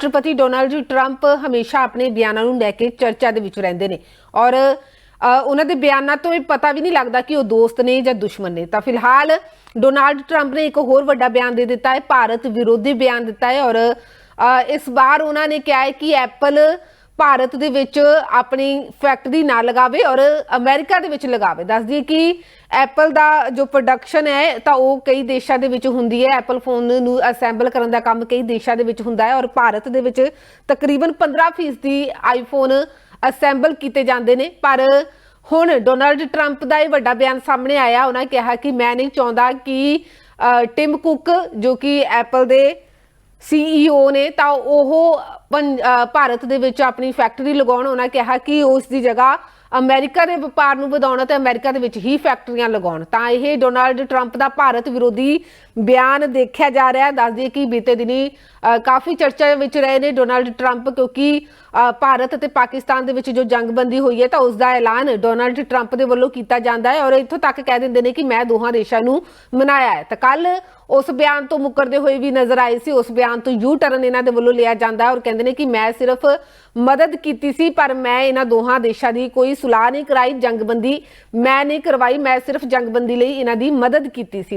ਰਾਸ਼ਟਰਪਤੀ Donald Trump ਹਮੇਸ਼ਾ ਆਪਣੇ ਬਿਆਨਾਂ ਨੂੰ ਲੈ ਕੇ ਚਰਚਾ ਦੇ ਵਿੱਚ ਰਹਿੰਦੇ ਨੇ। ਔਰ ਉਹਨਾਂ ਦੇ ਬਿਆਨਾਂ ਤੋਂ ਇਹ ਪਤਾ ਵੀ ਨਹੀਂ ਲੱਗਦਾ ਕਿ ਉਹ ਦੋਸਤ ਨੇ ਜਾਂ ਦੁਸ਼ਮਣ ਨੇ। ਤਾਂ ਫਿਲਹਾਲ ਡੋਨਾਲਡ ਟਰੰਪ ਨੇ ਇੱਕ ਹੋਰ ਵੱਡਾ ਬਿਆਨ ਦੇ ਦਿੱਤਾ ਹੈ, ਭਾਰਤ ਵਿਰੋਧੀ ਬਿਆਨ ਦਿੱਤਾ ਹੈ। ਔਰ ਇਸ ਵਾਰ ਉਹਨਾਂ ਨੇ ਕਿਹਾ ਹੈ ਕਿ ਐਪਲ ਭਾਰਤ ਦੇ ਵਿੱਚ ਆਪਣੀ ਫੈਕਟਰੀ ਨਾ ਲਗਾਵੇ ਔਰ ਅਮਰੀਕਾ ਦੇ ਵਿੱਚ ਲਗਾਵੇ। ਦੱਸਦੀ ਦਈਏ ਕਿ ਐਪਲ ਦਾ ਜੋ ਪ੍ਰੋਡਕਸ਼ਨ ਹੈ, ਤਾਂ ਉਹ ਕਈ ਦੇਸ਼ਾਂ ਦੇ ਵਿੱਚ ਹੁੰਦੀ ਹੈ। ਐਪਲ ਫੋਨ ਨੂੰ ਅਸੈਂਬਲ ਕਰਨ ਦਾ ਕੰਮ ਕਈ ਦੇਸ਼ਾਂ ਦੇ ਵਿੱਚ ਹੁੰਦਾ ਹੈ ਔਰ ਭਾਰਤ ਦੇ ਵਿੱਚ ਤਕਰੀਬਨ 15% ਦੀ ਆਈਫੋਨ ਅਸੈਂਬਲ ਕੀਤੇ ਜਾਂਦੇ ਨੇ। ਪਰ ਹੁਣ ਡੋਨਾਲਡ ਟਰੰਪ ਦਾ ਇਹ ਵੱਡਾ ਬਿਆਨ ਸਾਹਮਣੇ ਆਇਆ। ਉਹਨਾਂ ਕਿਹਾ ਕਿ ਮੈਂ ਨਹੀਂ ਚਾਹੁੰਦਾ ਕਿ ਟਿਮ ਕੁੱਕ ਜੋ ਕਿ ਐਪਲ ਦੇ ਸੀਈਓ ਨੇ, ਤਾਂ ਉਹ ਪੰ- ਭਾਰਤ ਦੇ ਵਿੱਚ ਆਪਣੀ ਫੈਕਟਰੀ ਲਗਾਉਣ, ਉਹਨਾਂ ਕਿਹਾ ਕਿ ਉਸ ਦੀ ਜਗ੍ਹਾ ਅਮਰੀਕਾ ਦੇ ਵਪਾਰ ਨੂੰ ਵਧਾਉਣ ਅਤੇ ਅਮਰੀਕਾ ਦੇ ਵਿੱਚ ਹੀ ਫੈਕਟਰੀਆਂ ਲਗਾਉਣ। ਤਾਂ ਇਹ ਡੋਨਾਲਡ ਟਰੰਪ ਦਾ ਭਾਰਤ ਵਿਰੋਧੀ ਬਿਆਨ ਦੇਖਿਆ ਜਾ ਰਿਹਾ ਹੈ। ਦੱਸ ਦਈਏ ਕਿ ਬੀਤੇ ਦਿਨੀ ਕਾਫੀ ਚਰਚਾ ਵਿੱਚ ਰਹੇ ਨੇ ਡੋਨਾਲਡ ਟਰੰਪ ਕਿਉਂਕਿ ਭਾਰਤ ਅਤੇ ਪਾਕਿਸਤਾਨ ਦੇ ਵਿੱਚ ਜੋ ਜੰਗਬੰਦੀ ਹੋਈ ਹੈ ਤਾਂ ਉਸ ਦਾ ਐਲਾਨ ਡੋਨਾਲਡ ਟਰੰਪ ਦੇ ਵੱਲੋਂ ਕੀਤਾ ਜਾਂਦਾ ਹੈ ਔਰ ਇੱਥੋਂ ਤੱਕ ਕਹਿ ਦਿੰਦੇ ਨੇ ਕਿ ਮੈਂ ਦੋਹਾਂ ਦੇਸ਼ਾਂ ਨੂੰ ਮਨਾਇਆ ਹੈ। ਤਾਂ ਕੱਲ ਉਸ ਬਿਆਨ ਤੋਂ ਮੁਕਰਦੇ ਹੋਏ ਵੀ ਨਜ਼ਰ ਆਏ ਸੀ। ਉਸ ਬਿਆਨ ਤੋਂ ਯੂ ਟਰਨ ਇਹਨਾਂ ਦੇ ਵੱਲੋਂ ਲਿਆ ਜਾਂਦਾ ਔਰ ਕਹਿੰਦੇ ਨੇ ਕਿ ਮੈਂ ਸਿਰਫ ਮਦਦ ਕੀਤੀ ਸੀ, ਪਰ ਮੈਂ ਇਹਨਾਂ ਦੋਹਾਂ ਦੇਸ਼ਾਂ ਦੀ ਕੋਈ ਸੁਲਾਹ ਨਹੀਂ ਕਰਾਈ, ਜੰਗਬੰਦੀ ਮੈਂ ਨਹੀਂ ਕਰਵਾਈ, ਮੈਂ ਸਿਰਫ ਜੰਗਬੰਦੀ ਲਈ ਇਹਨਾਂ ਦੀ ਮਦਦ ਕੀਤੀ ਸੀ।